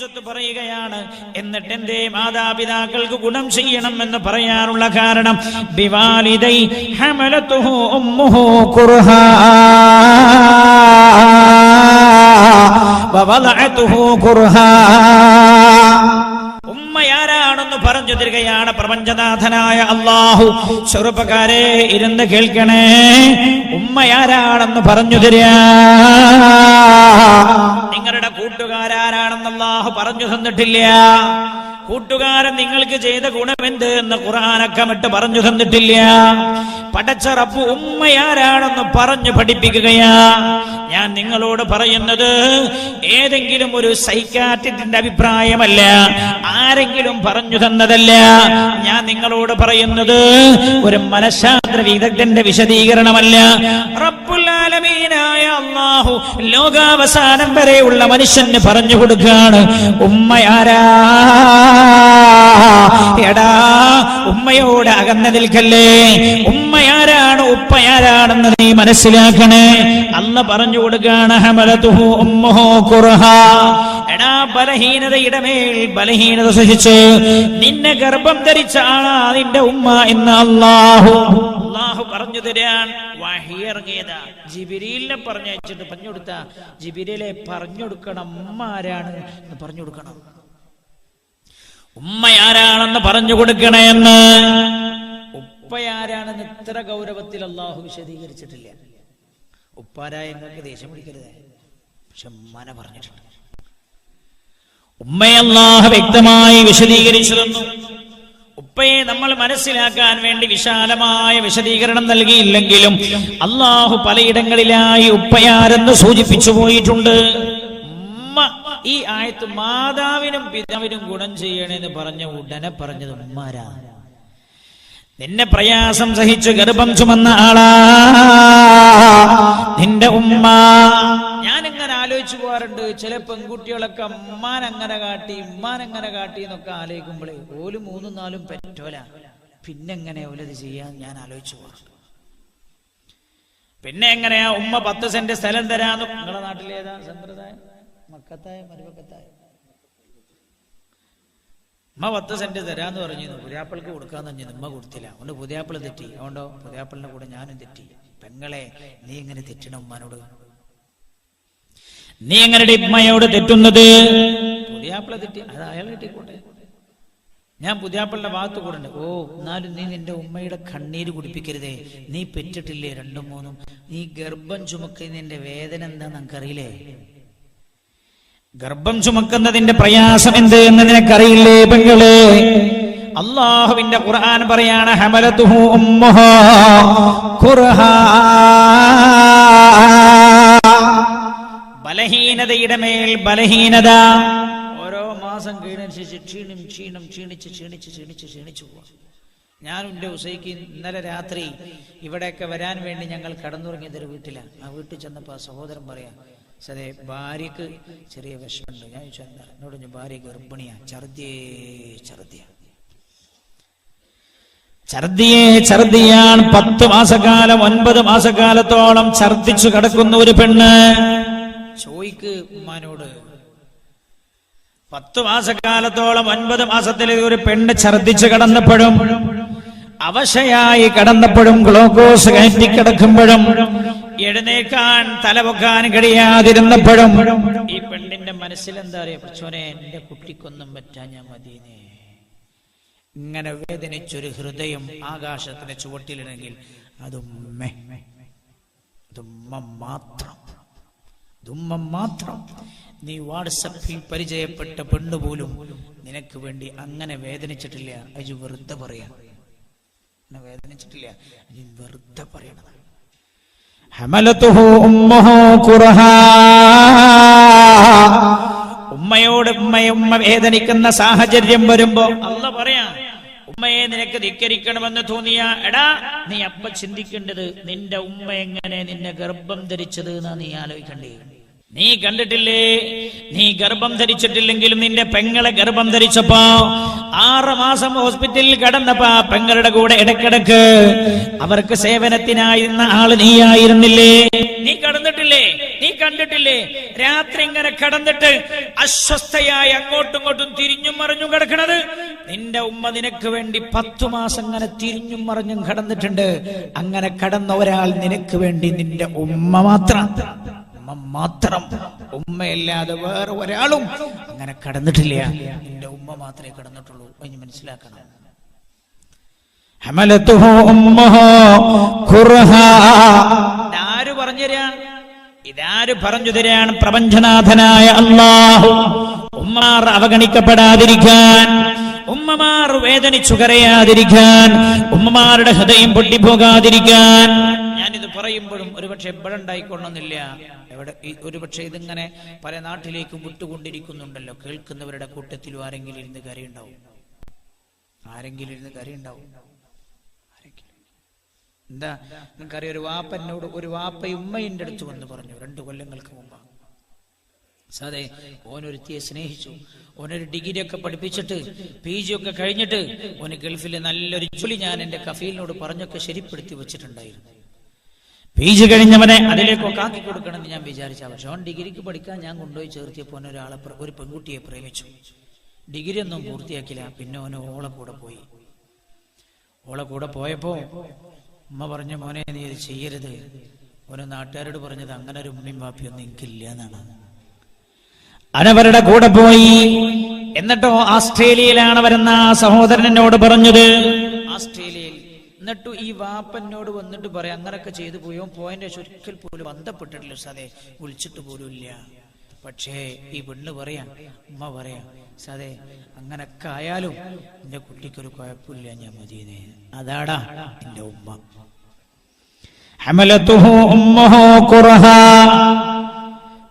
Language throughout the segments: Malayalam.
ഇസ്സത്ത് പറയുകയാണ്. എന്നിട്ട് എന്റെ മാതാപിതാക്കൾക്ക് ഗുണം ചെയ്യണം എന്ന് പറയാനുള്ള കാരണം? ബിവാലിദൈ ഹമലത്തുഹു ഉമ്മുഹു കുർഹാ. വവളഅതുഹു കുർഹാ. പറഞ്ഞു തരികയാണ് പ്രപഞ്ചനാഥനായ അള്ളാഹു ചെറുപ്പക്കാരെ ഇരുന്ന് കേൾക്കണേ. ഉമ്മയാരാണെന്ന് പറഞ്ഞു തരിക നിങ്ങളുടെ കൂട്ടുകാരാരാണെന്ന് അള്ളാഹു പറഞ്ഞു തന്നിട്ടില്ല. കൂട്ടുകാരൻ നിങ്ങൾക്ക് ചെയ്ത ഗുണമെന്ത് എന്ന് ഖുർആാനക്കമിട്ട് പറഞ്ഞു തന്നിട്ടില്ല. പഠിച്ച റബ്ബ് ഉമ്മയാരാണെന്ന് പറഞ്ഞു പഠിപ്പിക്കുകയാ. ഞാൻ നിങ്ങളോട് പറയുന്നത് ഏതെങ്കിലും ഒരു സൈക്കാറ്റിന്റെ അഭിപ്രായമല്ല ആരെങ്കിലും പറഞ്ഞു തന്നതല്ല. ഞാൻ നിങ്ങളോട് പറയുന്നത് ഒരു മനഃശാസ്ത്ര വിദഗ്ധന്റെ വിശദീകരണമല്ല. റബ്ബുൽ ആലമീനായ അല്ലാഹു ലോകാവസാനം വരെയുള്ള മനുഷ്യന് പറഞ്ഞു കൊടുക്കുകയാണ് ഉമ്മയാരാ എടാ ഉമ്മയോട് അകന്നു നിൽക്കല്ലേ? ഉമ്മയാരാണ് ഉപ്പയാരാണെന്ന് നീ മനസ്സിലാക്കണേ? അന്ന് പറഞ്ഞു കൊടുക്കുകയാണ് ഹമലതുഹു എടാ ബലഹീനത സഹിച്ച് നിന്നെ ഗർഭം ധരിച്ച ആളാ നിന്റെ ഉമ്മ എന്ന് അള്ളാഹു. അള്ളാഹു പറഞ്ഞു തരാൻ വഹിയറങ്ങിയത ജിബിരിലിനെ പറഞ്ഞയച്ചിട്ട് പറഞ്ഞു കൊടുത്ത ജിബിരിലെ പറഞ്ഞു കൊടുക്കണം ഉമ്മാരാണ് എന്ന് പറഞ്ഞു കൊടുക്കണം. ഉമ്മയാരാണെന്ന് പറഞ്ഞു കൊടുക്കണമെന്ന് ഉപ്പയാരാണെന്ന് ഇത്ര ഗൗരവത്തിൽ അള്ളാഹു വിശദീകരിച്ചിട്ടില്ല. ഉപ്പാരായ ദേഷ്യം പിടിക്കരുത്. പക്ഷെ ഉമ്മനെ പറഞ്ഞിട്ടുണ്ട്. ഉമ്മയല്ലാഹ് വ്യക്തമായി വിശദീകരിച്ചു തന്നു ഉപ്പയെ നമ്മൾ മനസ്സിലാക്കാൻ വേണ്ടി വിശാലമായ വിശദീകരണം നൽകിയില്ലെങ്കിലും അള്ളാഹു പലയിടങ്ങളിലായി ഉപ്പയാരെന്ന് സൂചിപ്പിച്ചു പോയിട്ടുണ്ട്. ഈ ആയത്ത് മാതാവിനും പിതാവിനും ഗുണം ചെയ്യണമെന്ന് പറഞ്ഞ ഉടനെ പറഞ്ഞത് ഉമ്മാരാ. നിന്നെ പ്രയാസം സഹിച്ച് ഗർഭം ചുമന്ന ആളാ. നിന്റെ ഉമ്മ. ഞാൻ ആലോചിച്ചു പോകാറുണ്ട്. ചില പെൺകുട്ടികളൊക്കെ അമ്മാൻ അങ്ങനെ കാട്ടി ഉമ്മാൻ അങ്ങനെ കാട്ടി എന്നൊക്കെ ആലോചിക്കുമ്പോഴേ ഓൽ മൂന്നും നാലും പെറ്റോല. പിന്നെങ്ങനെ ഓലത് ചെയ്യാൻ ഞാൻ ആലോചിച്ചു പോകാറുണ്ട്. പിന്നെ എങ്ങനെയാ? ഉമ്മ പത്ത് സെന്റ് സ്ഥലം തരാന്ന് നിങ്ങളുടെ നാട്ടിലേതാ സമ്പ്രദായം? മക്കത്തായ? മരുമക്കത്തായ? ഉമ്മ പത്ത് സെന്റ് തരാന്ന് പറഞ്ഞു. പുതിയാപ്പിൾക്ക് കൊടുക്കാന്ന് പറഞ്ഞു. ഉമ്മ കൊടുത്തില്ല. അതുകൊണ്ട് പുതിയാപ്പിൾ തെറ്റി. അതുകൊണ്ടോ? പുതിയാപ്പിളിന്റെ കൂടെ ഞാനും തെറ്റി. പെങ്ങളെ നീ എങ്ങനെ തെറ്റണം ഉമ്മാനോട്? നീ എങ്ങനെ ഇമ്മയോട് തെറ്റുന്നത്? പുതിയാപ്പിള തെറ്റി അത് അയാൾ തെറ്റിക്കോട്ടെ. ഞാൻ പുതിയാപ്പിളിന്റെ ഭാഗത്ത് കൂടെ ഓ എന്നാലും നീ നിന്റെ ഉമ്മയുടെ കണ്ണീര് കുടിപ്പിക്കരുതേ. നീ പെറ്റിട്ടില്ലേ രണ്ടും മൂന്നും? നീ ഗർഭം ചുമക്കുന്നതിന്റെ വേദന എന്താ നമുക്കറിയില്ലേ ഗർഭം ചുമക്കുന്നതിന്റെ പ്രയാസം എന്ത് എന്ന് നിനക്കറിയില്ലേ പെങ്ങളെ? അള്ളാഹുവിന്റെ ഖുർആൻ പറയാണ് ഹമലതുഹു ഉമ്മുഹു ഖുർഹാ ബലഹീനതയുടെ മേൽ ബലഹീനത. ഓരോ മാസം ക്ഷീണിച്ച് ക്ഷീണം ക്ഷീണം ക്ഷീണിച്ച് ക്ഷീണിച്ച് ക്ഷീണിച്ച് ക്ഷീണിച്ചു പോവാ. ഞാൻ എന്റെ ഉസൈക്ക് ഇന്നലെ രാത്രി ഇവിടെയൊക്കെ വരാൻ വേണ്ടി ഞങ്ങൾ കടന്നുറങ്ങിയത് ഒരു വീട്ടിലാണ് ആ വീട്ടിൽ ചെന്നപ്പോൾ ആ സഹോദരൻ പറയാം സതേ ഭാര്യക്ക് ചെറിയ വിഷമുണ്ട് ഞാൻ ചോദിച്ചു എന്താ? എന്നോട് ഞാൻ ഭാര്യ ഗർഭിണിയാ. ഛർദിയേ ഛർദിയ ഛർദിയേ ഛർദിയാണ് പത്ത് മാസക്കാലം ഒൻപത് മാസക്കാലത്തോളം ഛർദിച്ചു കിടക്കുന്ന ഒരു പെണ്ണ്. ചോയ്ക്ക് ഉമ്മാനോട്. പത്ത് മാസക്കാലത്തോളം ഒൻപത് മാസത്തിൽ ഒരു പെണ്ണ് ഛർദിച്ചു കടന്നപ്പോഴും അവശയായി കടന്നപ്പോഴും ഗ്ലൂക്കോസ് കയറ്റി കിടക്കുമ്പോഴും എഴുന്നേക്കാൻ തലപൊക്കാൻ കഴിയാതിരുന്നപ്പോഴും ഈ പെണ്ണിന്റെ മനസ്സിൽ എന്താ പറയാ പ്രച്ചോനെ എന്റെ കുട്ടിക്കൊന്നും പറ്റാൻ ഞാൻ മതിയേ ഇങ്ങനെ വേദനിച്ചൊരു ഹൃദയം ആകാശത്തിന്റെ ചുവട്ടിലിണെങ്കിൽ അതുമ്മ അതുമ്മ മാത്രം. അതുമ്മ മാത്രം. നീ വാട്സപ്പിൽ പരിചയപ്പെട്ട പെണ്ണ് പോലും നിനക്ക് വേണ്ടി അങ്ങനെ വേദനിച്ചിട്ടില്ല. അജു വെറുതെ പറയാ. വേദനിച്ചിട്ടില്ല. ഉമ്മയോട് ഉമ്മയുമ്മ വേദനിക്കുന്ന സാഹചര്യം വരുമ്പോ അല്ല പറയാ. ഉമ്മയെ നിനക്ക് ധിക്കരിക്കണമെന്ന് തോന്നിയ എടാ നീ അപ്പ ചിന്തിക്കേണ്ടത് നിന്റെ ഉമ്മ എങ്ങനെ നിന്നെ ഗർഭം ധരിച്ചത് എന്നാ നീ ആലോചിക്കണ്ടേ? നീ കണ്ടിട്ടില്ലേ? നീ ഗർഭം ധരിച്ചിട്ടില്ലെങ്കിലും നിന്റെ പെങ്ങളെ ഗർഭം ധരിച്ചപ്പോ ആറ് മാസം ഹോസ്പിറ്റലിൽ കിടന്നപ്പോ പെങ്ങളുടെ കൂടെ ഇടക്കിടക്ക് അവർക്ക് സേവനത്തിനായിരുന്ന ആൾ നീ ആയിരുന്നില്ലേ നീ കടന്നിട്ടില്ലേ? നീ കണ്ടിട്ടില്ലേ? രാത്രി ഇങ്ങനെ കടന്നിട്ട് അസ്വസ്ഥയായി അങ്ങോട്ടും ഇങ്ങോട്ടും തിരിഞ്ഞും മറിഞ്ഞും കിടക്കണത്. നിന്റെ ഉമ്മ നിനക്ക് വേണ്ടി പത്തു മാസം അങ്ങനെ തിരിഞ്ഞും മറിഞ്ഞും കടന്നിട്ടുണ്ട്. അങ്ങനെ കടന്ന ഒരാൾ നിനക്ക് വേണ്ടി നിന്റെ ഉമ്മ മാത്രം. മാത്രം. ഉമ്മയല്ലാതെ വേറെ ഒരാളും അങ്ങനെ കടന്നിട്ടില്ല. നിന്റെ ഉമ്മ മാത്രമേ കടന്നിട്ടുള്ളൂ. എന്ന് മനസ്സിലാക്കണം. ഇതാര് പറഞ്ഞു തരാ ഇതാര് പറഞ്ഞു തരാണ് പ്രപഞ്ചനാഥനായ അള്ളാഹു ഉമ്മാർ അവഗണിക്കപ്പെടാതിരിക്കാൻ. ഉമ്മമാർ വേദനിച്ചു കരയാതിരിക്കാൻ ഉമ്മമാരുടെ ഹൃദയം പൊട്ടിപ്പോകാതിരിക്കാൻ. പറയുമ്പോഴും ഒരുപക്ഷെ എവിടെ ഉണ്ടായിക്കൊള്ളുന്നില്ല എവിടെ ഒരുപക്ഷെ ഇതിങ്ങനെ പല നാട്ടിലേക്കും വിട്ടുകൊണ്ടിരിക്കുന്നുണ്ടല്ലോ. കേൾക്കുന്നവരുടെ കൂട്ടത്തിലും ആരെങ്കിലും ഇരുന്ന് കരയുണ്ടാവും. ആരെങ്കിലും ഇരുന്ന് കരയുണ്ടാവും. എന്താ? നിങ്ങൾക്കറിയാം ഒരു വാപ്പനോട് ഒരു വാപ്പ ഉമ്മയുടെ അടുത്ത് വന്ന് പറഞ്ഞു. രണ്ടു കൊല്ലങ്ങൾക്ക് മുമ്പ്. സാതെ ഓനൊരുത്തിയെ സ്നേഹിച്ചു. ഓനൊരു ഡിഗ്രി ഒക്കെ പഠിപ്പിച്ചിട്ട് പി ജി ഒക്കെ കഴിഞ്ഞിട്ട് ഓന് ഗൾഫിൽ നല്ലൊരു ജോലി ഞാൻ എന്റെ കഫീലിനോട് പറഞ്ഞൊക്കെ ശരിപ്പെടുത്തി വെച്ചിട്ടുണ്ടായിരുന്നു. പി ജി കഴിഞ്ഞവനെ അതിലേക്കൊക്കെ ആക്കി കൊടുക്കണമെന്ന് ഞാൻ വിചാരിച്ച. പക്ഷെ അവൻ ഡിഗ്രിക്ക് പഠിക്കാൻ ഞാൻ കൊണ്ടുപോയി ചേർത്തിയപ്പോൾ ഒരാളെ ഒരു പെൺകുട്ടിയെ പ്രേമിച്ചു. ഡിഗ്രി ഒന്നും പൂർത്തിയാക്കില്ല പിന്നെ അവന് ഓളെ കൂടെ പോയി. ഓളെ കൂടെ പോയപ്പോ ഉമ്മ പറഞ്ഞ മോനെ നീ ഇത് ചെയ്യരുത്. ഓരോ നാട്ടുകാരോട് പറഞ്ഞത് അങ്ങനെ ഒരു ഉമ്മയും വാപ്പിയൊന്നും എനിക്കില്ല എന്നാണ്. അവനവരുടെ കൂടെ പോയി. എന്നിട്ടോ ആസ്ട്രേലിയയിലാണ് വരുന്ന ആ സഹോദരൻ എന്നോട് പറഞ്ഞത്. ആസ്ട്രേലിയയിൽ എന്നിട്ട് ഈ വാപ്പനോട് വന്നിട്ട് പറയാം അങ്ങനൊക്കെ ചെയ്തു പോയോ. പോയതിന്റെ ശേഷം ഒരിക്കൽ പോലും ബന്ധപ്പെട്ടിട്ടില്ല സാതെ വിളിച്ചിട്ട് പോലും ഇല്ല പക്ഷേ ഈ പെണ്ണ് പറയാ ഉമ്മ പറയാ സാതെ അങ്ങനൊക്കെ ആയാലും എന്റെ കുട്ടിക്കൊരു കുഴപ്പമില്ല ഞാൻ മതിയെ അതാടാ എന്റെ ഉമ്മ.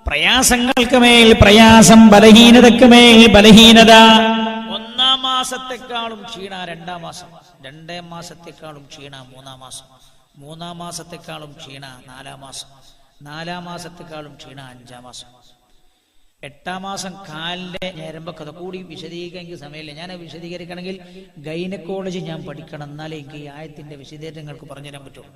പ്രയാസങ്ങൾക്ക് മേൽ പ്രയാസം ബലഹീനതക്ക് മേൽ ബലഹീനത. മാസത്തെക്കാളും ക്ഷീണ രണ്ടാം മാസം. രണ്ടേ മാസത്തെക്കാളും ക്ഷീണ മൂന്നാം മാസം. മൂന്നാം മാസത്തെക്കാളും ക്ഷീണ നാലാം മാസം. നാലാം മാസത്തെക്കാളും ക്ഷീണ അഞ്ചാം മാസം. എട്ടാം മാസം കാലിന്റെ ഞരമ്പൊക്കെ അത് കൂടി വിശദീകരിക്കാൻ എനിക്ക് സമയമില്ല. ഞാൻ വിശദീകരിക്കണമെങ്കിൽ ഗൈനക്കോളജി ഞാൻ പഠിക്കണം. എന്നാലേ എനിക്ക് ഈ ആയത്തിന്റെ വിശദീകരണങ്ങൾക്ക് പറഞ്ഞുതരാൻ പറ്റുള്ളൂ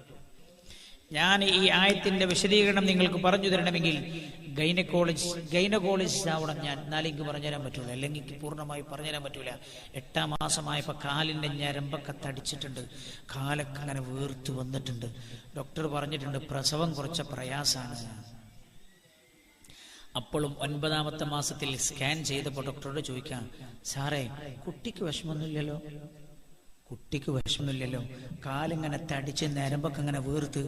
ഞാൻ ഈ ആയത്തിന്റെ വിശദീകരണം നിങ്ങൾക്ക് പറഞ്ഞു തരണമെങ്കിൽ ഗൈനക്കോളജി ഗൈനക്കോളജിസ്റ്റ് ആവണം ഞാൻ. എനിക്ക് പറഞ്ഞുതരാൻ പറ്റൂല. അല്ലെങ്കിൽ എനിക്ക് പൂർണമായി പറഞ്ഞുതരാൻ പറ്റൂല. എട്ടാം മാസമായപ്പോൾ കാലിന്റെ ഞരമ്പൊക്കെ തടിച്ചിട്ടുണ്ട്. കാലൊക്കെ അങ്ങനെ വീർത്ത് വന്നിട്ടുണ്ട്. ഡോക്ടർ പറഞ്ഞിട്ടുണ്ട് പ്രസവം കുറച്ച പ്രയാസമാണ് അപ്പോഴും ഒൻപതാമത്തെ മാസത്തിൽ സ്കാൻ ചെയ്തപ്പോൾ ഡോക്ടറോട് ചോദിക്കാം സാറേ കുട്ടിക്ക് വിഷമമൊന്നുമില്ലല്ലോ കുട്ടിക്ക് വിഷമമില്ലല്ലോ. കാലിങ്ങനെ തടിച്ച് നരമ്പൊക്കെ ഇങ്ങനെ വീർത്ത്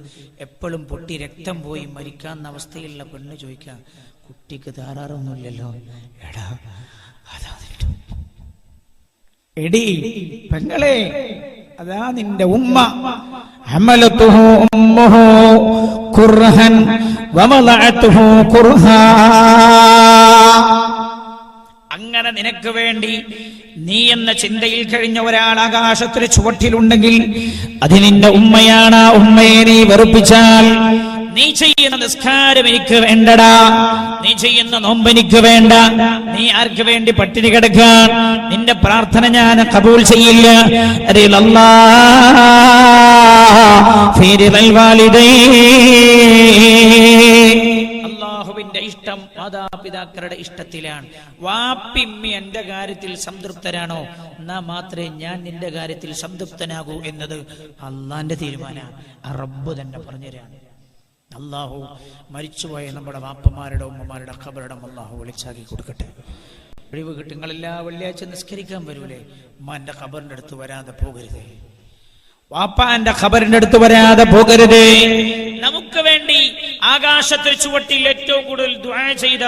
എപ്പോഴും പൊട്ടി രക്തം പോയി മരിക്കാവുന്ന അവസ്ഥയിലുള്ള പെണ്ണ് ചോദിക്കാം കുട്ടിക്ക് ധാരാറൊന്നുമില്ലല്ലോ എടാ അതാ എടി പെങ്ങളെ അതാ നിന്റെ ഉമ്മ. കുർഹൻ നിനക്ക് വേണ്ടി നീ എന്ന ചിന്തയിൽ കഴിഞ്ഞ ഒരാൾ ആകാശത്തിന് ചുവട്ടിലുണ്ടെങ്കിൽ അത് നിന്റെ ഉമ്മയാണ്. ആ ഉമ്മയെ നീ വെറുപ്പിച്ചാൽ നീ ചെയ്യുന്ന നിസ്കാരം എനിക്ക് വേണ്ടടാ. നീ ചെയ്യുന്ന നോമ്പ് എനിക്ക് വേണ്ട. നീ ആർക്ക് വേണ്ടി പട്ടിണി കിടക്കാൻ നിന്റെ പ്രാർത്ഥന ഞാൻ കബൂൽ ചെയ്യില്ല. അറിയില്ല അള്ളാഹുവിന്റെ ഇഷ്ടം മാതാപിതാക്കളുടെ ഇഷ്ടത്തിലാണ്. വാപ്പിമ്മി എന്റെ കാര്യത്തിൽ സംതൃപ്തരാണോ? എന്നാ മാത്രമേ ഞാൻ നിന്റെ കാര്യത്തിൽ സംതൃപ്തനാകൂ എന്നത് അള്ളാന്റെ തീരുമാനമാണ് റബ്ബ് തന്നെ പറഞ്ഞുതരാണ്. അള്ളാഹു മരിച്ചുപോയ നമ്മുടെ വാപ്പമാരുടെ ഉമ്മമാരുടെ ഖബറടം അള്ളാഹു വിളിച്ചാക്കി കൊടുക്കട്ടെ. ഒഴിവ് കിട്ടും നിങ്ങളെല്ലാ വെള്ളിയാഴ്ച നിസ്കരിക്കാൻ വരൂലേ? ഉമ്മാന്റെ ഖബറിന്റെ അടുത്ത് വരാതെ പോകരുതേ. വാപ്പാന്റെ ഖബറിന്റെ അടുത്ത് വരാതെ പോകരുത്. നമുക്ക് വേണ്ടി ആകാശത്തിൽ ചുവട്ടിൽ ഏറ്റവും കൂടുതൽ ദ്വാ ചെയ്ത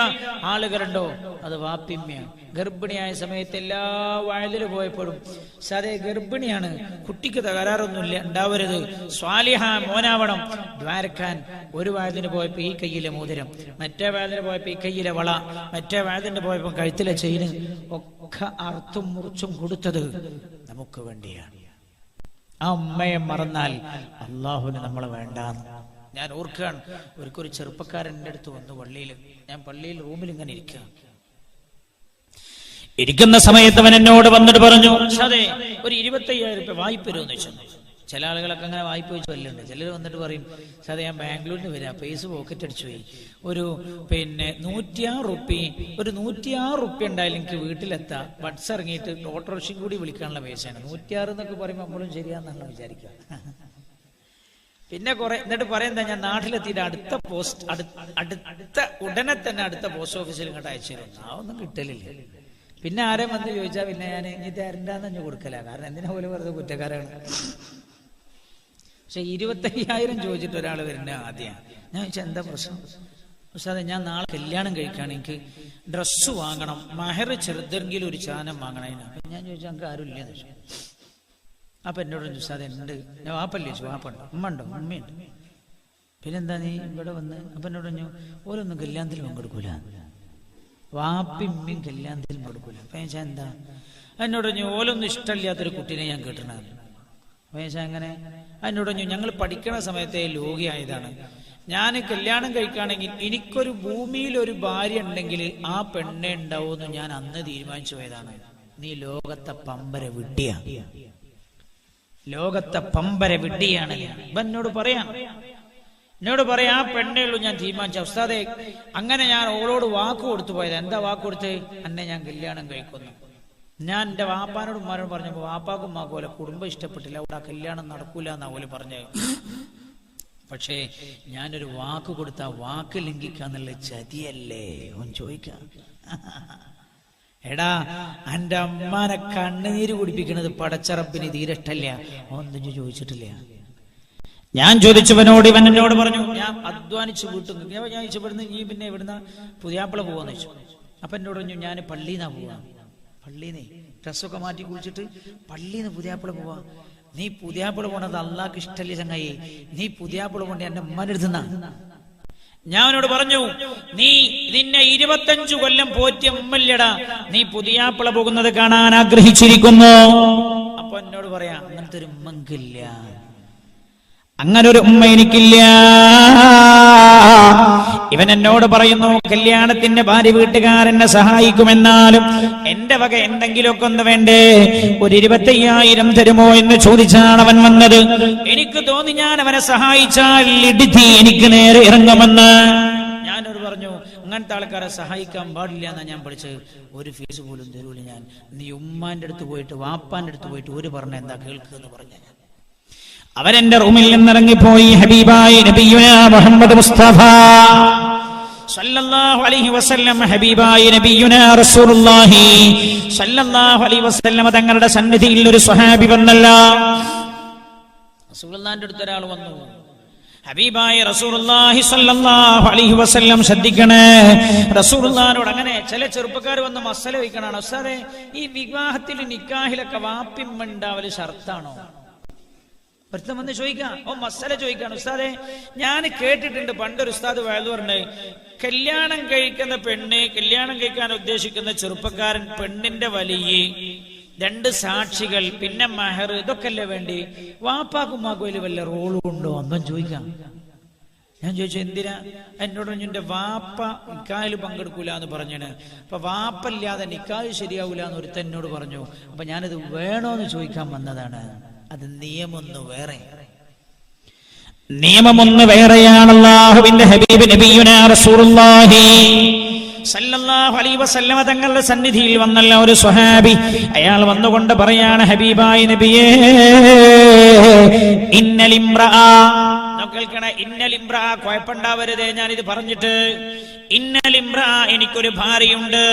ആളുകളുണ്ടോ? അത് വാപ്പിമ്മയാണ് ഗർഭിണിയായ സമയത്ത് എല്ലാ വയലിൽ പോയപ്പോഴും സതേ ഗർഭിണിയാണ്. കുട്ടിക്ക് തകരാറൊന്നുമില്ല ഉണ്ടാവരുത്. സ്വാലിഹ മോനാവണം. ദ്വാരക്കാൻ ഒരു വയലിന് പോയപ്പോൾ ഈ കയ്യിലെ മോതിരം മറ്റേ വയലിന് പോയപ്പോൾ ഈ കയ്യിലെ വള മറ്റേ വയലിന് പോയപ്പോൾ കഴുത്തിലെ ചെയിന് ഒക്കെ അർത്ഥം മുറിച്ചും കൊടുത്തത് നമുക്ക് വേണ്ടിയാണ്. ആ അമ്മയെ മറന്നാൽ അള്ളാഹുവിന് നമ്മളെ വേണ്ടാന്ന്. ഞാൻ ഓർക്കുകയാണ് ഒരിക്കൊരു ചെറുപ്പക്കാരൻ എന്റെ അടുത്ത് വന്നു പള്ളിയിൽ. ഞാൻ പള്ളിയിൽ റൂമിൽ ഇങ്ങനെ ഇരിക്കുക ഇരിക്കുന്ന സമയത്ത് അവൻ എന്നോട് വന്നിട്ട് പറഞ്ഞു അതെ ഒരു ഇരുപത്തയ്യായിരം രൂപ വായ്പ വരുമെന്ന് വെച്ചു ചില ആളുകളൊക്കെ അങ്ങനെ വായ്പ വെച്ച് വല്ലുണ്ട് ചിലർ വന്നിട്ട് പറയും സാറേ ഞാൻ ബാംഗ്ലൂരിന് വരാം. പേസ് പോക്കറ്റ് അടിച്ചു പോയി. ഒരു പിന്നെ നൂറ്റിയാറ് റുപ്പി ഒരു നൂറ്റിയാറ് റുപ്പി ഉണ്ടായാലും എനിക്ക് വീട്ടിലെത്താം. ബഡ്സ് ഇറങ്ങിയിട്ട് ഓട്ടോറിക്ഷയും കൂടി വിളിക്കാനുള്ള പൈസയാണ്. നൂറ്റിയാറ് എന്നൊക്കെ പറയുമ്പോൾ നമ്മളും ശരിയാണെന്നാണ് വിചാരിക്കുക. പിന്നെ കുറെ എന്നിട്ട് പറയുന്നത് ഞാൻ നാട്ടിലെത്തിയിട്ട് അടുത്ത പോസ്റ്റ് അടുത്ത ഉടനെ തന്നെ അടുത്ത പോസ്റ്റ് ഓഫീസിൽ ഇങ്ങോട്ട് അയച്ചിരുന്നു ആ ഒന്നും കിട്ടലില്ല. പിന്നെ ആരെ വന്ന് ചോദിച്ചാൽ പിന്നെ ഞാൻ ഇനി തരണ്ടെന്ന് കൊടുക്കല. കാരണം എന്തിനാ പോലെ വെറുതെ കുറ്റക്കാരാണ്? പക്ഷെ ഇരുപത്തയ്യായിരം ചോദിച്ചിട്ട് ഒരാൾ വരുന്ന ആദ്യം. ഞാൻ ചോദിച്ചാൽ എന്താ പ്രശ്നം? പക്ഷെ അതെ ഞാൻ നാളെ കല്യാണം കഴിക്കുകയാണ് എനിക്ക് ഡ്രസ്സ് വാങ്ങണം. മഹർ ചെറുതെങ്കിലും ഒരു ചാനം വാങ്ങണം അതിന്. ഞാൻ ചോദിച്ചാൽ നമുക്ക് ആരും ഇല്ലെന്ന് അപ്പൊ എന്നോട് അതെ ഉണ്ട്. വാപ്പല്ലേ ചോദിച്ചു വാപ്പുണ്ട് ഉമ്മ ഉമ്മയുണ്ട്. പിന്നെന്താ നീ ഇവിടെ വന്ന്? അപ്പൊ എന്നോട് പറഞ്ഞു ഓരോന്നും കല്യാണത്തിൽ പങ്കെടുക്കൂല വാപ്പിമ്മയും കല്യാണത്തിൽ പങ്കെടുക്കൂല അപ്പൊ ഞാൻ എന്താ? എന്നോട് പറഞ്ഞു ഓലൊന്നും ഇഷ്ടമില്ലാത്തൊരു കുട്ടീനെ ഞാൻ കേട്ടണ അപ്പൊ ഞാൻ അങ്ങനെ എന്നോട് പറഞ്ഞു ഞങ്ങൾ പഠിക്കണ സമയത്തെ ലോകിയായതാണ് ഞാൻ കല്യാണം കഴിക്കുകയാണെങ്കിൽ എനിക്കൊരു ഭൂമിയിൽ ഒരു ഭാര്യ ഉണ്ടെങ്കിൽ ആ പെണ്ണെ ഉണ്ടാവുമെന്ന് ഞാൻ അന്ന് തീരുമാനിച്ചു പോയതാണ്. നീ ലോകത്തെ പമ്പര വിഡ്ഢിയ ലോകത്തെ പമ്പര വിഡ്ഢിയാണ് ഇപ്പൊ എന്നോട് പറയാം. എന്നോട് പറയാം ആ പെണ്ണേ ഉള്ളൂ ഞാൻ തീരുമാനിച്ച ഉസ്താദെ അങ്ങനെ ഞാൻ ഓളോട് വാക്ക് കൊടുത്തു പോയത്. എന്താ വാക്ക് കൊടുത്ത്? അന്നെ ഞാൻ കല്യാണം കഴിക്കുന്നു. ഞാൻ എന്റെ വാപ്പാനോടും ഉമ്മാനോടും പറഞ്ഞപ്പോ വാപ്പാക്കും ഉമ്മാക്കും പോലെ കുടുംബം ഇഷ്ടപ്പെട്ടില്ല. അവിടെ കല്യാണം നടക്കൂല എന്നാ പോലെ പറഞ്ഞത്. പക്ഷേ ഞാനൊരു വാക്ക് കൊടുത്ത വാക്ക് ലംഘിക്കാന്നുള്ള ചതിയല്ലേ? ഒന്ന് ചോദിക്കാം. എടാ എന്റെ അമ്മാനെ കണ്ണുനീര് കുടിപ്പിക്കുന്നത് പടച്ചറപ്പിന് തീരെ ഒന്നും ചോദിച്ചിട്ടില്ല. ഞാൻ ചോദിച്ചവനോട് ഇവൻ എന്നോട് പറഞ്ഞു ഞാൻ അധ്വാനിച്ച് വീട്ടും ഞാൻ ഞാൻ ചോദിച്ചു ഈ പിന്നെ ഇവിടുന്ന് പുതിയാപ്പിള പോവാന്ന് ചോദിച്ചു അപ്പൊ എന്നോട് പറഞ്ഞു ഞാൻ പള്ളിന്നാ പോവാ. പള്ളിന്നേ ഡ്രസ്സൊക്കെ മാറ്റി കുളിച്ചിട്ട് പള്ളിന്ന് പുതിയാപ്പിള പോവാ. നീ പുതിയാപ്പിള പോണത് അള്ളാഹ്ക്ക് ഇഷ്ടല്ലേ ചങ്ങായി. നീ പുതിയാപ്പിള കൊണ്ട് എന്റെ ഉമ്മാന്റെ അടുത്തുന്നാ ഞാൻ അവനോട് പറഞ്ഞു നീ നിന്നെ ഇരുപത്തഞ്ചു കൊല്ലം പോറ്റിയ ഉമ്മല്ലട നീ പുതിയാപ്പിള പോകുന്നത് കാണാൻ ആഗ്രഹിച്ചിരിക്കുന്നു. അപ്പൊ എന്നോട് പറയാ അങ്ങനത്തെ ഒരു ഉമ്മങ്കില്ല അങ്ങനെ ഒരു ഉമ്മ എനിക്കില്ല. ഇവൻ എന്നോട് പറയുന്നു കല്യാണത്തിന്റെ ഭാര്യ വീട്ടുകാരെന്നെ സഹായിക്കുമെന്നാലും എന്റെ വക എന്തെങ്കിലുമൊക്കെ ഒന്ന് വേണ്ടേ? ഒരു ഇരുപത്തയ്യായിരം തരുമോ എന്ന് ചോദിച്ചാണ് അവൻ വന്നത്. എനിക്ക് തോന്നി ഞാൻ അവനെ സഹായിച്ചാൽ ഇടുത്തി എനിക്ക് നേരെ ഇറങ്ങുമെന്ന്. ഞാനോട് പറഞ്ഞു അങ്ങനത്തെ ആൾക്കാരെ സഹായിക്കാൻ പാടില്ല എന്നാ ഞാൻ പഠിച്ചത്. ഒരു ഫീസ് പോലും തരൂല ഞാൻ. നീ ഉമ്മാന്റെ അടുത്ത് പോയിട്ട് വാപ്പാന്റെ അടുത്ത് പോയിട്ട് ഒരു പറഞ്ഞ എന്താ കേൾക്കുക എന്ന് പറഞ്ഞ അവരെന്റെ റൂമിൽ നിന്നിറങ്ങിപ്പോയി ഹബീബായി നബിയുന മുഹമ്മദ് മുസ്തഫ. സല്ലല്ലാഹു അലൈഹി വസല്ലം ഹബീബായി നബിയുന റസൂലുള്ളാഹി. സല്ലല്ലാഹു അലൈഹി വസല്ലം തങ്ങളുടെ സന്നിധിയിൽ ഒരു സ്വഹാബി വന്നല്ല. റസൂലുള്ളാഹിന്റെ അടുത്ത് ഒരാൾ വന്നു. ഹബീബായ റസൂലുള്ളാഹി സല്ലല്ലാഹു അലൈഹി വസല്ലം ശ്രദ്ധിക്കണേ. റസൂലുള്ളാഹിനോട് അങ്ങനെ ചില ചെറുപ്പക്കാർ വന്ന് മസല വയ്ക്കണാണ് ഉസ്താദേ ഈ വിവാഹത്തിൽ നിക്കാഹിലൊക്കെ വാപ്പിമ്മ ഉണ്ടാവൽ ഷർത്താണോ? ഒരുത്തൻ വന്ന് ചോദിക്കാം ഓ മസല ചോദിക്കാണ് ഉസ്താദെ ഞാൻ കേട്ടിട്ടുണ്ട് പണ്ടൊരു ഉസ്താദ് വയത് പറഞ്ഞു കല്യാണം കഴിക്കുന്ന പെണ്ണ് കല്യാണം കഴിക്കാൻ ഉദ്ദേശിക്കുന്ന ചെറുപ്പക്കാരൻ പെണ്ണിന്റെ വലിയ രണ്ട് സാക്ഷികൾ പിന്നെ മെഹർ ഇതൊക്കെ അല്ലേ വേണ്ടി? വാപ്പാക്കും അതിൽ വല്ല റോളും ഉണ്ടോ? അമ്മൻ ചോദിക്കാം. ഞാൻ ചോദിച്ചു എന്തിനാ? എന്നോട് എന്റെ വാപ്പ നിക്കാഹിൽ പങ്കെടുക്കൂല എന്ന് പറഞ്ഞാണ് അപ്പൊ വാപ്പല്ലാതെ നിക്കാഹ് ശരിയാവൂല എന്ന് ഒരുത്തന്നോട് പറഞ്ഞു. അപ്പൊ ഞാനിത് വേണോന്ന് ചോദിക്കാൻ വന്നതാണ്. അത് നിയമൊന്ന് വേറെ. നിയമമൊന്ന് വേറെയാണ് അള്ളാഹുവിന്റെ ഹബീബ് നബിയുന റസൂലുള്ളാഹി. അലൈഹി വസല്ലമ തങ്ങളുടെ സന്നിധിയിൽ വന്നല്ല ഒരു സ്വഹാബി. അയാൾ വന്നുകൊണ്ട് പറയാണ് ഹബീബായി നബിയേ ഇന്നലിംറഅ. കേൾക്കണേ ഇന്നലിംറ കുഴപ്പമുണ്ടാവരുതേ ഞാനിത് പറഞ്ഞിട്ട്. ഇന്നലിംറ എനിക്കൊരു ഭാര്യയുണ്ട്.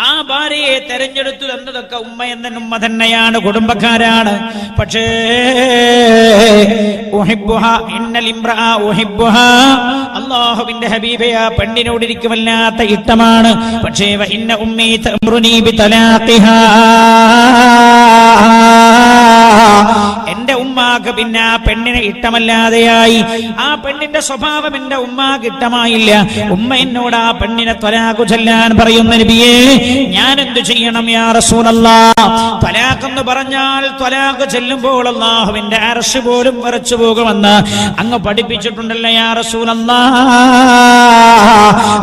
ആ ഭാര്യയെ തെരഞ്ഞെടുത്തു തന്നതൊക്കെ ഉമ്മ എന്ന ഉമ്മ തന്നെയാണ് കുടുംബക്കാരാണ് പക്ഷേ. അള്ളാഹുവിന്റെ ഹബീബെ ആ പെണ്ണിനോട് ഇരിക്കുമല്ലാത്ത ഇഷ്ടമാണ് പക്ഷേ ഇന്ന ഉമ്മീ തലാത്തിഹ ഉമ്മാക്ക് പിന്നെ ആ പെണ്ണിനെ ഇഷ്ടമല്ലാതെയായി. ആ പെണ്ണിന്റെ സ്വഭാവം എന്റെ ഉമ്മാക്ക് ഇഷ്ടമായില്ല. ഉമ്മ എന്നോട് ആ പെണ്ണിനെ ത്വലാഖു ചെല്ലാൻ പറയുന്ന നബിയേ ഞാൻ എന്ത് ചെയ്യണം യാ ത്വലാഖ് എന്ന് പറഞ്ഞാൽ ത്വലാഖ് ചെല്ലുമ്പോൾ അള്ളാഹുവിന്റെ അറശ് പോലും വരച്ചു പോകുമെന്ന് അങ്ങ് പഠിപ്പിച്ചിട്ടുണ്ടല്ലോ യാ റസൂലല്ലാ.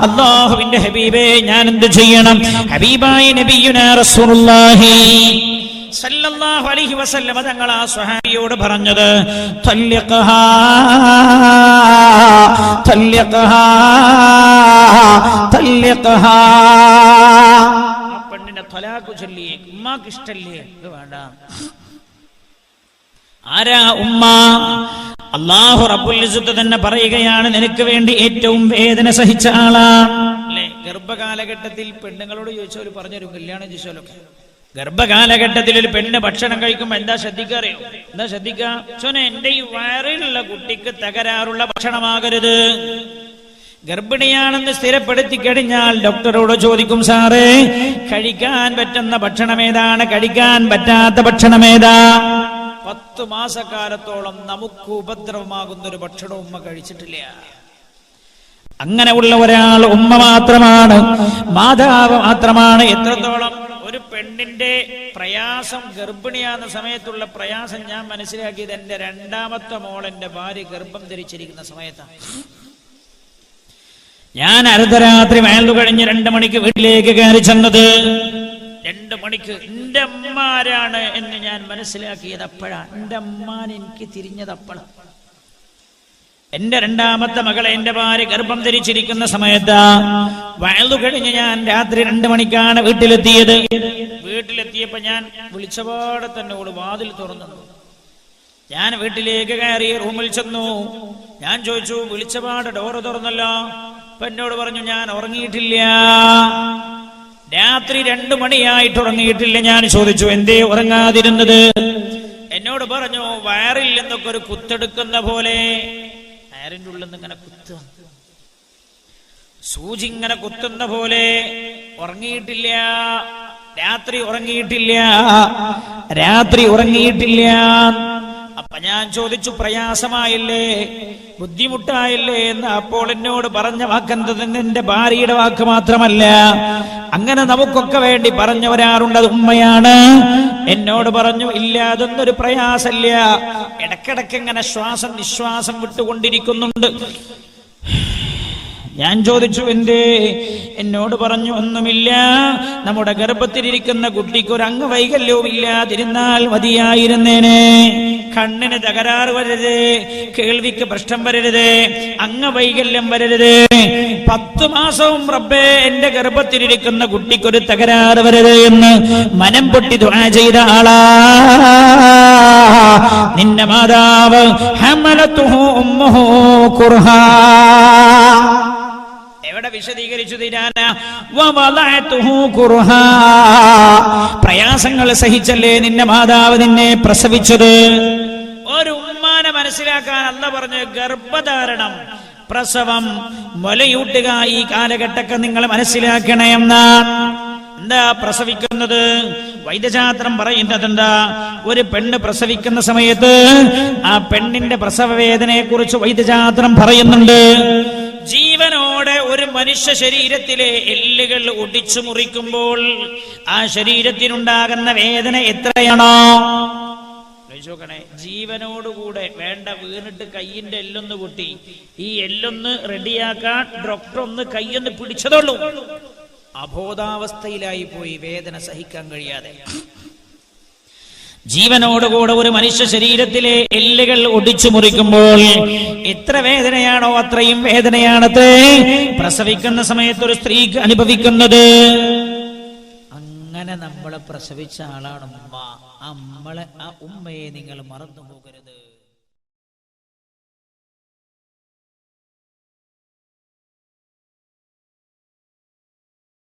അള്ളാഹുവിന്റെ ഹബീബേ ഞാൻ എന്ത് ചെയ്യണം? ഹബീബായി നബിയുന റസൂലുള്ളാഹി. സല്ലല്ലാഹു അലൈഹി വസല്ലമ തങ്ങൾ ആ സ്വഹാബിയോട് പറഞ്ഞത് പെണ്ണിനെ തലാഖ് ചൊല്ലിയേ ഉമ്മാക്ക് ഇഷ്ടല്ലേ? ഇത് വേണ്ട. ആരാ ഉമ്മ? അള്ളാഹു റബ്ബുൽ തന്നെ പറയുകയാണ് നിനക്ക് വേണ്ടി ഏറ്റവും വേദന സഹിച്ച ആളാ. അല്ലേ? ഗർഭകാലഘട്ടത്തിൽ പെണ്ണുങ്ങളോട് ചോദിച്ചവർ പറഞ്ഞൊരു കല്യാണം ചോദിച്ചാലൊക്കെ ഗർഭകാലഘട്ടത്തിൽ ഒരു പെണ്ണ് ഭക്ഷണം കഴിക്കുമ്പോ എന്താ ശ്രദ്ധിക്കാറിയോ? എന്താ ശ്രദ്ധിക്കുക ചോനെ എന്റെ ഈ വയറിലുള്ള കുട്ടിക്ക് തകരാറുള്ള ഭക്ഷണമാകരുത്. ഗർഭിണിയാണെന്ന് സ്ഥിരപ്പെടുത്തി കഴിഞ്ഞാൽ ഡോക്ടറോട് ചോദിക്കും സാറേ കഴിക്കാൻ പറ്റുന്ന ഭക്ഷണം ഏതാണ്? കഴിക്കാൻ പറ്റാത്ത ഭക്ഷണം ഏതാ? പത്തു മാസക്കാലത്തോളം നമുക്ക് ഉപദ്രവമാകുന്ന ഒരു ഭക്ഷണം ഉമ്മ കഴിച്ചിട്ടില്ല. അങ്ങനെ ഉള്ള ഒരാൾ ഉമ്മ മാത്രമാണ് മാതാവ് മാത്രമാണ് എത്രത്തോളം ഒരു പെണ്ണിന്റെ പ്രയാസം ഗർഭിണിയാകുന്ന സമയത്തുള്ള പ്രയാസം ഞാൻ മനസ്സിലാക്കിയത് എന്റെ രണ്ടാമത്തെ എന്റെ ഭാര്യ ഗർഭം ധരിച്ചിരിക്കുന്ന സമയത്താണ് ഞാൻ അർദ്ധരാത്രി വയലു കഴിഞ്ഞ് രണ്ടു മണിക്ക് വീട്ടിലേക്ക് കയറി ചെന്നത്. രണ്ടു മണിക്ക് എന്റെ അമ്മാരാണ് എന്ന് ഞാൻ മനസ്സിലാക്കിയത് അപ്പോഴാണ് എന്റെ അമ്മാൻ എനിക്ക് തിരിഞ്ഞത് അപ്പോഴാണ് എന്റെ രണ്ടാമത്തെ മകളെ എന്റെ ഭാര്യ ഗർഭം ധരിച്ചിരിക്കുന്ന സമയത്ത് വയലു കഴിഞ്ഞ് ഞാൻ രാത്രി രണ്ടു മണിക്കാണ് വീട്ടിലെത്തിയത്. വീട്ടിലെത്തിയപ്പോ ഞാൻ വിളിച്ചപാടെ തന്നെ ഓട് വാതിൽ തുറന്നു. ഞാൻ വീട്ടിലേക്ക് കയറി റൂമിൽ ചെന്നു. ഞാൻ ചോദിച്ചു വിളിച്ചപാട് ഡോറ് തുറന്നല്ലോ? അപ്പൊ എന്നോട് പറഞ്ഞു ഞാൻ ഉറങ്ങിയിട്ടില്ല. രാത്രി രണ്ടു മണിയായിട്ട് ഉറങ്ങിയിട്ടില്ല ഞാൻ ചോദിച്ചു എന്തേ ഉറങ്ങാതിരുന്നത്? എന്നോട് പറഞ്ഞു വയറിൽ ഒരു കുത്തെടുക്കുന്ന പോലെ. വയറിന്റെ ഉള്ളിൽ നിന്ന് ഇങ്ങനെ കുത്തുക? സൂചി ഇങ്ങനെ കുത്തുന്ന പോലെ ഉറങ്ങിയിട്ടില്ല രാത്രി ഉറങ്ങിയിട്ടില്ല രാത്രി ഉറങ്ങിയിട്ടില്ല. അപ്പൊ ഞാൻ ചോദിച്ചു പ്രയാസമായില്ലേ? ബുദ്ധിമുട്ടായില്ലേ? എന്ന് അപ്പോൾ എന്നോട് പറഞ്ഞ വാക്കെന്തത് എന്റെ ഭാര്യയുടെ വാക്ക് മാത്രമല്ല. അങ്ങനെ നമുക്കൊക്കെ വേണ്ടി പറഞ്ഞു വരാറുണ്ട് അത് ഉമ്മയാണ്. എന്നോട് പറഞ്ഞു ഇല്ല അതൊന്നൊരു പ്രയാസമില്ല ഇടക്കിടക്ക് ഇങ്ങനെ ശ്വാസം നിശ്വാസം വിട്ടുകൊണ്ടിരിക്കുന്നുണ്ട്. ഞാൻ ചോദിച്ചു എന്തേ? എന്നോട് പറഞ്ഞു ഒന്നുമില്ല. നമ്മുടെ ഗർഭത്തിലിരിക്കുന്ന കുട്ടിക്ക് ഒരു അംഗവൈകല്യവും ഇല്ലാതിരുന്നാൽ മതിയായിരുന്നേനെ. കണ്ണിന് തകരാറ് വരരുത്. കേൾവിക്ക് പ്രശ്നം വരരുത്. വൈകല്യം വരരുത്. പത്ത് മാസവും റബ്ബേ എന്റെ ഗർഭത്തിലിരിക്കുന്ന കുട്ടിക്കൊരു തകരാറ് വരരുത് എന്ന് മനം പൊട്ടി ദുആ ചെയ്ത ആളാ. നിന്റെ മാതാവ് എവിടെ വിശദീകരിച്ചു. പ്രയാസങ്ങൾ സഹിച്ചല്ലേ നിന്റെ മാതാവ് നിന്നെ പ്രസവിച്ചത്? മനസ്സിലാക്കാൻ അല്ല പറഞ്ഞ് ഗർഭധാരണം. പ്രസവം മുലയൂട്ടുക ഈ കാലഘട്ടമൊക്കെ നിങ്ങൾ മനസ്സിലാക്കണേ എന്നാ. എന്താ പ്രസവിക്കുന്നത്? വൈദ്യശാസ്ത്രം പറയുന്നത് എന്താ ഒരു പെണ്ണ് പ്രസവിക്കുന്ന സമയത്ത് ആ പെണ്ണിന്റെ പ്രസവ വേദനയെ കുറിച്ച് വൈദ്യശാസ്ത്രം പറയുന്നുണ്ട്. ജീവനോടെ ഒരു മനുഷ്യ ശരീരത്തിലെ എല്ലുകൾ ഒടിച്ചു മുറിക്കുമ്പോൾ ആ ശരീരത്തിനുണ്ടാകുന്ന വേദന എത്രയാണോ? നോക്കണേ ജീവനോടുകൂടെ വേണ്ട വീണിട്ട് കയ്യിന്റെ എല്ലൊന്ന് പൊട്ടി. ഈ എല്ലൊന്ന് റെഡിയാക്കാൻ ഡോക്ടർ ഒന്ന് കയ്യൊന്ന് പിടിച്ചതുള്ളൂ അബോധാവസ്ഥയിലായി പോയി വേദന സഹിക്കാൻ കഴിയാതെ. ജീവനോടുകൂടെ ഒരു മനുഷ്യ ശരീരത്തിലെ എല്ലുകൾ ഒടിച്ചു മുറിക്കുമ്പോൾ എത്ര വേദനയാണോ അത്രയും വേദനയാണത് പ്രസവിക്കുന്ന സമയത്ത് ഒരു സ്ത്രീക്ക് അനുഭവിക്കുന്നത് നമ്മളെ പ്രസവിച്ച ആളാണ് ഉമ്മ. ആ നമ്മളെ ആ ഉമ്മയെ നിങ്ങൾ മറന്നു പോകരുത്